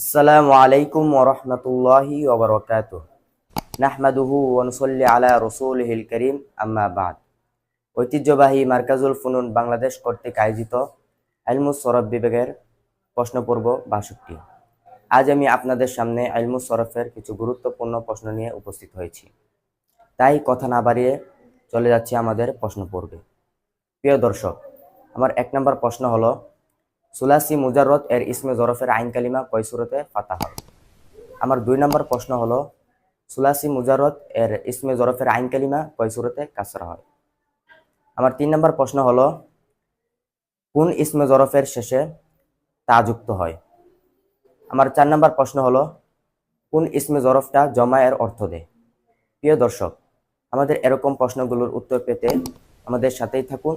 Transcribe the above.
আসসালামু আলাইকুম ওরহমতুল্লাহি ওবরকাত নাহমাদুহু ওনসল্লি আলা রসুলহিল করিম, আম্মা বাদ। ঐতিহ্যবাহী মার্কাজুল ফুনুন বাংলাদেশ কর্তৃক আয়োজিত আলমুস সরফ বিভাগের প্রশ্ন পর্ব বাষট্টি। আজ আমি আপনাদের সামনে আলমুস সরফের কিছু গুরুত্বপূর্ণ প্রশ্ন নিয়ে উপস্থিত হয়েছি। তাই কথা না বাড়িয়ে চলে যাচ্ছি আমাদের প্রশ্ন পর্বে প্রিয় দর্শক, আমার এক নম্বর প্রশ্ন হলো সুলাসি মুজাররত এর ইসমে জরফের আইন কালিমা কয় সুরতে ফাতা হয় আমার দুই নম্বর প্রশ্ন হলো, সুলাসি মুজাররত এর ইসমে জরফের আইন কালিমা কয় সুরতে কাসরা হয়? আমার তিন নম্বর প্রশ্ন হলো, কোন ইসমে জরফের শেষে তা যুক্ত হয়? আমার চার নম্বর প্রশ্ন হলো, কোন ইসমে জরফটা জমা এর অর্থ দেয় প্রিয় দর্শক, আমাদের এরকম প্রশ্নগুলোর উত্তর পেতে আমাদের সাথেই থাকুন।